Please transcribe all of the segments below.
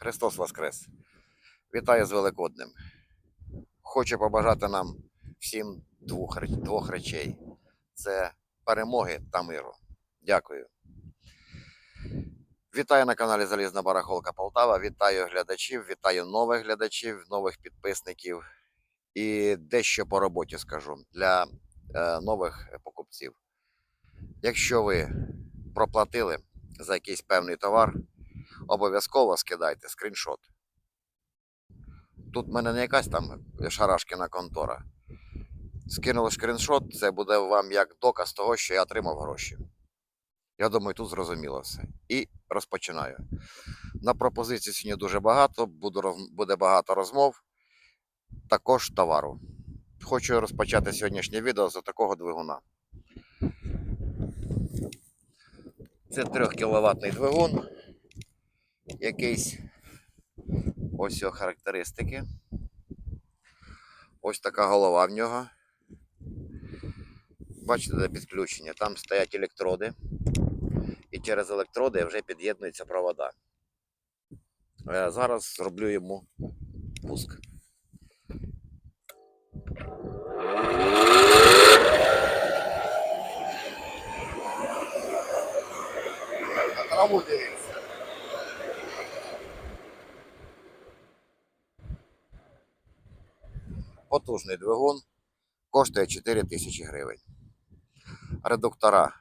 Христос Воскрес! Вітаю з Великоднем. Хочу побажати нам всім двох, двох речей: це перемоги та миру. Дякую. Вітаю на каналі Залізна Барахолка Полтава. Вітаю глядачів, вітаю нових глядачів, нових підписників і дещо по роботі скажу для е, нових покупців. Якщо ви проплатили за якийсь певний товар, обов'язково скидайте скріншот. Тут в мене не якась там шарашкіна контора. Скинули скріншот, це буде вам як доказ того, що я отримав гроші. Я думаю, тут зрозуміло все. І розпочинаю. На пропозиції сьогодні дуже багато, буде багато розмов, також товару. Хочу розпочати сьогоднішнє відео з такого двигуна. Це 3 кВт двигун. Якийсь ось його характеристики. Ось така голова в нього. Бачите, де підключення. Там стоять електроди. І через електроди вже під'єднуються провода. Е, Зараз зроблю йому пуск. Дивіться. Потужний двигун коштує 4 тисячі гривень. Редуктора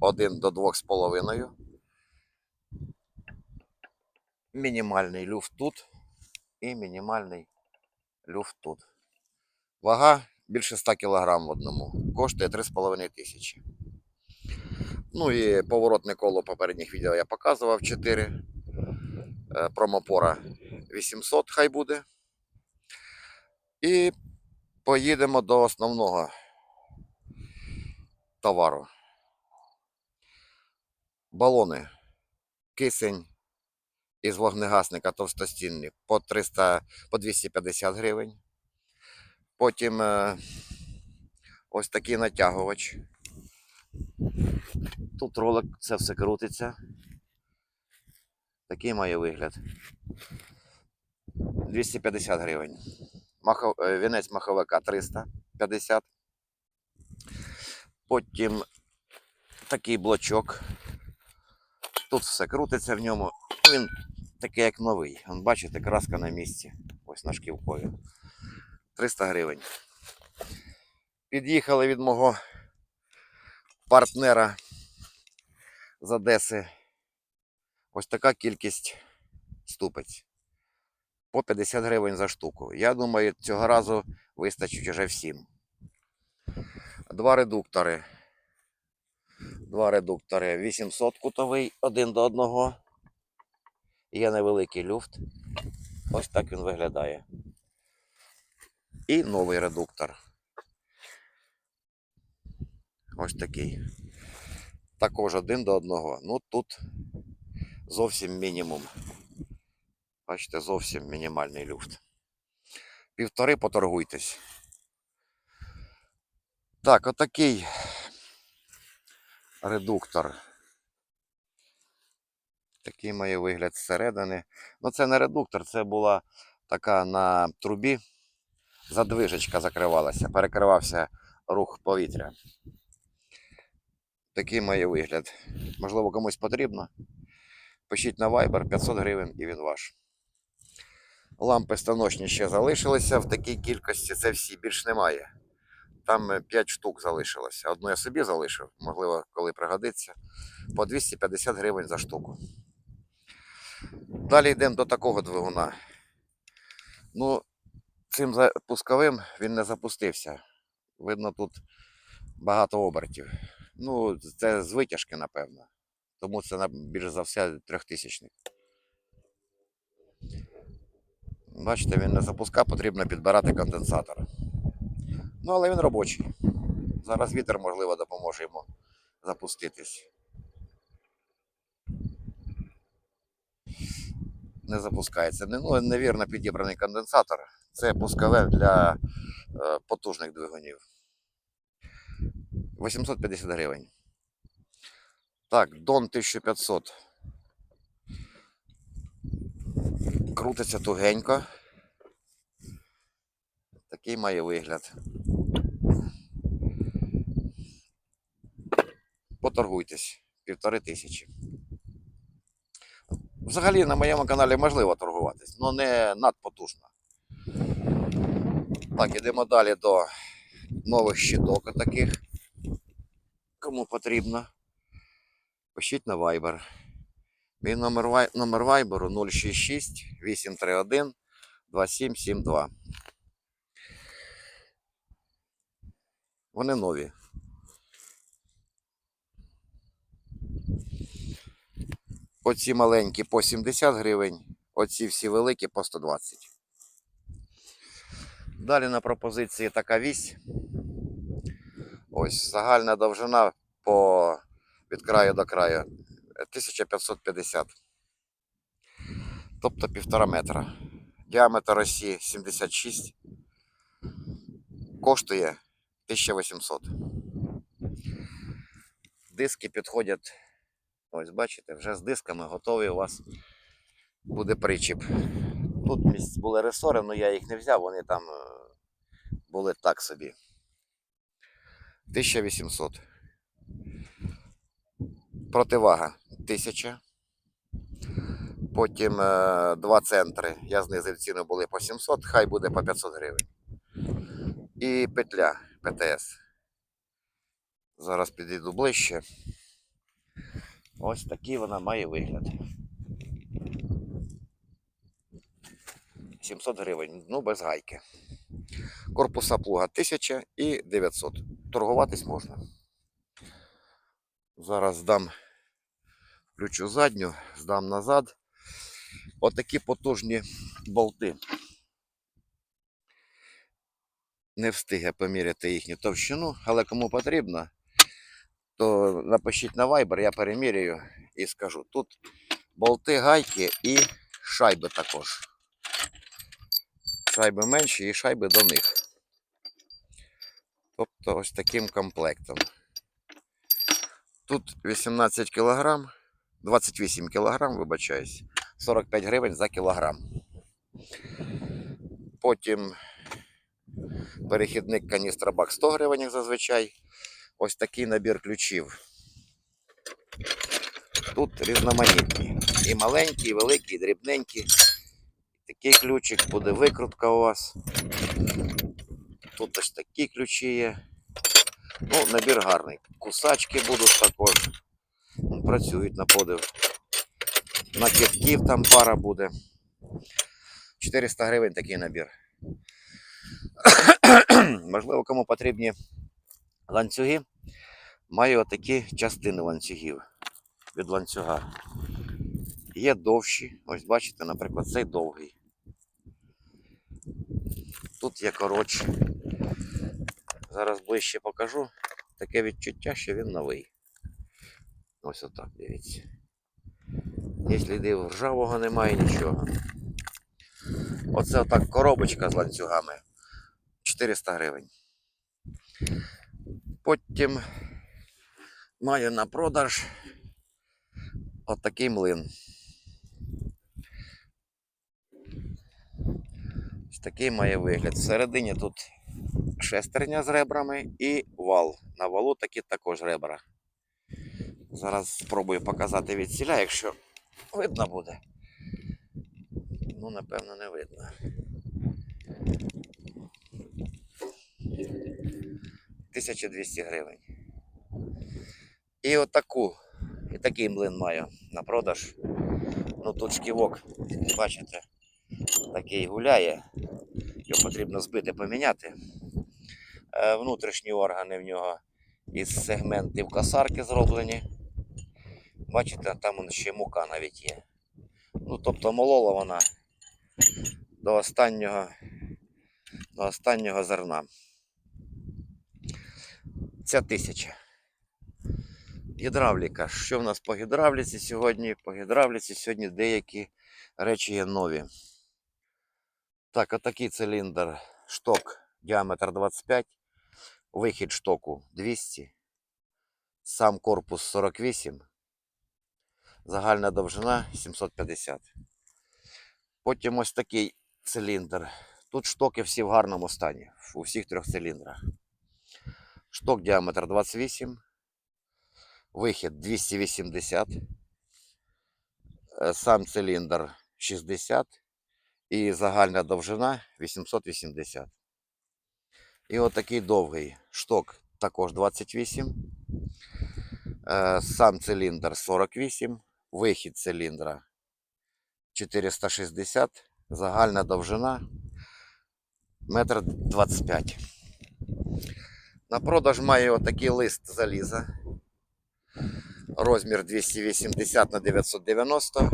1 до 2,5. Мінімальний люфт тут і мінімальний люфт тут. Вага більше 100 кг в одному. Коштує 3,5 тисячі. Ну і поворотне коло попередніх відео я показував 4. Е, Промопора 800 хай буде. І поїдемо до основного товару. Балони. Кисень із вогнегасника товстостінні по 300, по 250 гривень. Потім е, ось такий натягувач. Тут ролик, це все крутиться. Такий має вигляд. 250 гривень. Махо, е, вінець маховика 350. Потім такий блочок. Тут все крутиться в ньому. Він такий як новий. Вон, бачите, краска на місці. Ось на шківкові. 300 гривень. Під'їхали від мого партнера з Одеси. Ось така кількість ступиць. По 50 гривень за штуку. Я думаю, цього разу вистачить уже всім. Два редуктори. Два редуктори 800 кутовий один до одного. Є невеликий люфт. Ось так він виглядає. І новий редуктор. Ось такий. Також один до одного. Ну тут зовсім мінімум. Бачите, зовсім мінімальний люфт. Півтори поторгуйтесь. Так, отакий редуктор. Такий має вигляд зсередини. Ну, це не редуктор, це була така на трубі. Задвижечка закривалася, перекривався рух повітря. Такий має вигляд. Можливо, комусь потрібно. Пишіть на Viber 500 гривень і він ваш. Лампи станочні ще залишилися в такій кількості, це всі, більш немає. Там 5 штук залишилося. Одну я собі залишив, можливо, коли пригодиться. По 250 гривень за штуку. Далі йдемо до такого двигуна. Ну, цим за- пусковим він не запустився. Видно, тут багато обертів. Ну, це з витяжки, напевно. Тому це більш за все трьохтисячник. Бачите, він не запуска, потрібно підбирати конденсатор. Ну, але він робочий. Зараз вітер, можливо, допоможе йому запуститись. Не запускається. Ну, невірно підібраний конденсатор. Це пускове для е, потужних двигунів. 850 гривень. Так, Дон 1500. Крутиться тугенько. Такий має вигляд. Поторгуйтесь. Півтори тисячі. Взагалі на моєму каналі можливо торгуватись, але не надпотужно. Так, ідемо далі до нових щиток таких. Кому потрібно. Пишіть на Viber. Мій номер, номер Viber 066 831 2772. Вони нові. Оці маленькі по 70 гривень, оці всі великі по 120. Далі на пропозиції така вісь. Ось загальна довжина по від краю до краю 1550. Тобто півтора метра. Діаметр осі 76. Коштує 1800. Диски підходять. Ось бачите, вже з дисками готовий у вас буде причіп. Тут місць були ресори, але я їх не взяв, вони там е, були так собі. 1800. Противага 1000. Потім е, два центри. Я знизив ціну були по 700, хай буде по 500 гривень. І петля ПТС. Зараз підійду ближче. Ось такий вона має вигляд. 700 гривень, ну без гайки. Корпуса плуга 1000 і 900. Торгуватись можна. Зараз здам, включу задню, здам назад. Отакі потужні болти. Не встиг я поміряти їхню товщину, але кому потрібно, то напишіть на Viber, я переміряю і скажу. Тут болти, гайки і шайби також. Шайби менші і шайби до них. Тобто ось таким комплектом. Тут 18 кг, 28 кг, вибачаюсь, 45 гривень за кілограм. Потім перехідник каністра бак 100 гривень зазвичай. Ось такий набір ключів. Тут різноманітні. І маленькі, і великі, і дрібненькі. Такий ключик буде викрутка у вас. Тут ось такі ключі є. Ну, набір гарний. Кусачки будуть також. Працюють на подив. Накидків там пара буде. 400 гривень такий набір. Можливо, кому потрібні ланцюги. Маю отакі частини ланцюгів від ланцюга. Є довші. Ось бачите, наприклад, цей довгий. Тут є коротші. Зараз ближче покажу. Таке відчуття, що він новий. Ось отак, дивіться. Є слідів ржавого немає нічого. Оце отак коробочка з ланцюгами. 400 гривень. Потім маю на продаж отакий млин. Ось такий має вигляд. Всередині тут шестерня з ребрами і вал. На валу такі також ребра. Зараз спробую показати від ціля, якщо видно буде. Ну, напевно, не видно. Тисяча двісті гривень. І отаку, і такий млин маю на продаж. Ну тут шківок, бачите, такий гуляє. Його потрібно збити, поміняти. Е, Внутрішні органи в нього із сегментів косарки зроблені. Бачите, там ще мука навіть є. Ну, тобто молола вона до останнього, до останнього зерна. Ця тисяча. Гідравліка. Що в нас по гідравліці сьогодні? По гідравліці сьогодні деякі речі є нові. Так, отакий циліндр, шток, діаметр 25, вихід штоку 200, сам корпус 48, загальна довжина 750. Потім ось такий циліндр. Тут штоки всі в гарному стані, у всіх трьох циліндрах. Шток діаметр 28, вихід 280, е, сам циліндр 60 і загальна довжина 880. І отакий довгий шток також 28. Е, Сам циліндр 48, вихід циліндра 460, загальна довжина метр 25. На продаж має отакий лист заліза. Розмір 280 на 990,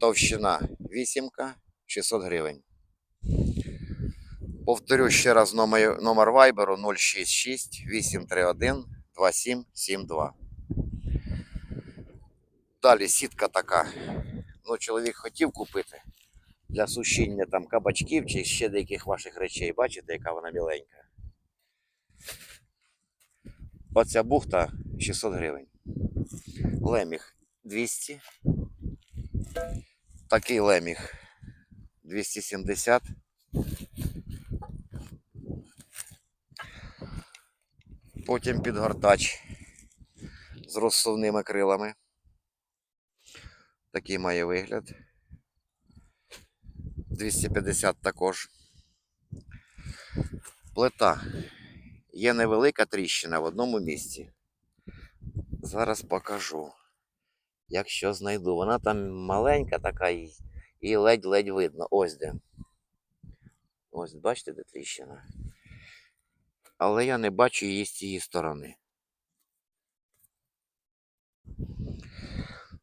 товщина 8, 600 гривень. Повторю ще раз номер, номер вайберу 066 831 2772. Далі сітка така. Ну, чоловік хотів купити для сушіння там кабачків чи ще деяких ваших речей. Бачите, яка вона міленька. Оця бухта 600 гривень. Леміг 200. Такий леміг 270. Потім підгортач з розсувними крилами. Такий має вигляд. 250 також. Плита. Є невелика тріщина в одному місці. Зараз покажу. Якщо знайду. Вона там маленька така і, ледь-ледь видно. Ось де. Ось бачите, де тріщина. Але я не бачу її з цієї сторони.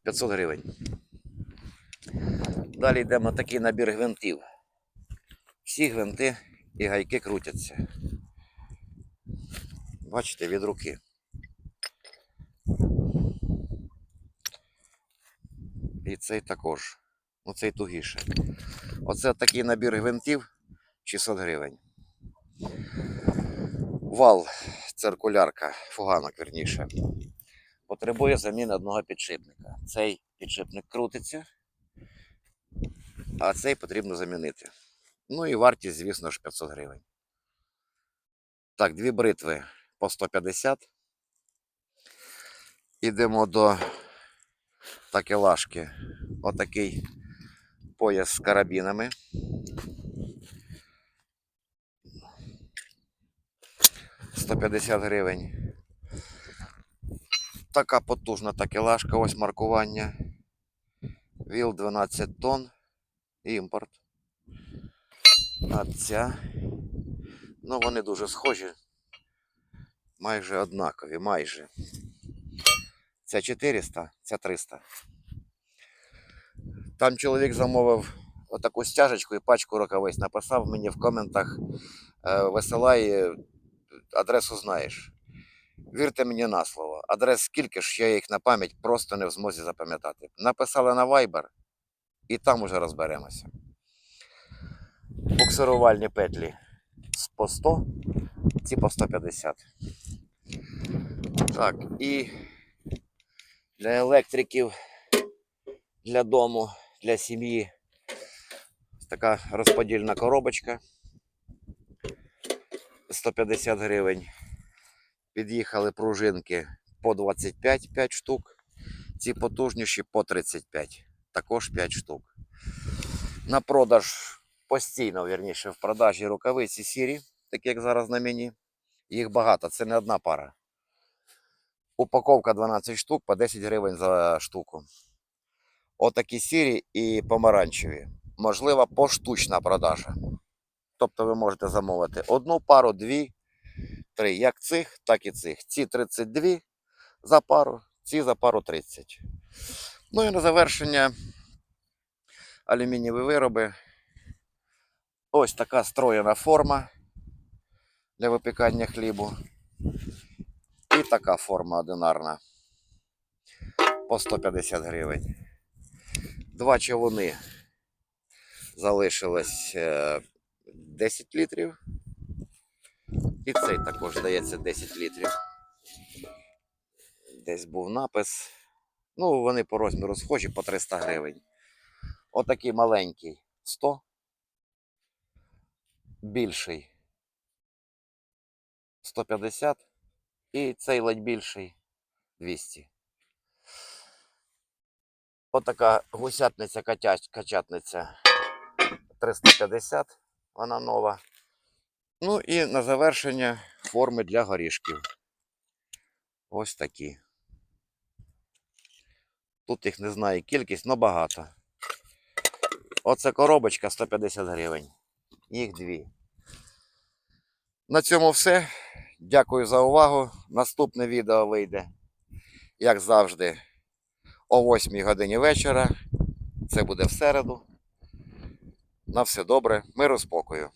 500 гривень. Далі йдемо такий набір гвинтів. Всі гвинти і гайки крутяться. Бачите, від руки. І цей також. Ну цей тугіше. Оце такий набір гвинтів 600 гривень. Вал, циркулярка, фуганок верніше. Потребує заміни одного підшипника. Цей підшипник крутиться, а цей потрібно замінити. Ну і вартість, звісно ж, 500 гривень. Так, дві бритви по 150. Ідемо до такелажки. Отакий пояс з карабінами. Сто п'ятдесят гривень. Така потужна такелажка, ось маркування. Віл 12 тонн. Імпорт. А ця. Ну, вони дуже схожі. Майже однакові, майже. Ця 400, ця 300. Там чоловік замовив отаку стяжечку і пачку рукавиць. Написав мені в коментах, е, висилай е, адресу знаєш. Вірте мені на слово. Адрес скільки ж я їх на пам'ять просто не в змозі запам'ятати. Написали на Viber і там уже розберемося. Буксирувальні петлі з по 100, ці по 150. Так, і для електриків, для дому, для сім'ї така розподільна коробочка 150 гривень. Під'їхали пружинки по 25 5 штук. Ці потужніші по 35, також 5 штук. На продаж постійно, вірніше, в продажі рукавиці сірі, такі як зараз на мені. Їх багато, це не одна пара. Упаковка 12 штук по 10 гривень за штуку. Отакі сірі і помаранчеві. Можлива поштучна продажа. Тобто ви можете замовити одну пару, дві, три. Як цих, так і цих. Ці 32 за пару, ці за пару 30. Ну і на завершення алюмінієві вироби. Ось така строєна форма для випікання хлібу. І така форма одинарна. По 150 гривень. Два човуни залишилось е, 10 літрів. І цей також здається 10 літрів. Десь був напис. Ну, вони по розміру схожі по 300 гривень. Отакий маленький 100. Більший 150. І цей ледь більший 200. Отака гусятниця, качатниця 350. Вона нова. Ну і на завершення форми для горішків. Ось такі. Тут їх не знаю кількість, але багато. Оце коробочка 150 гривень. Їх дві. На цьому все. Дякую за увагу. Наступне відео вийде, як завжди, о 8 годині вечора. Це буде в середу. На все добре, миру спокою.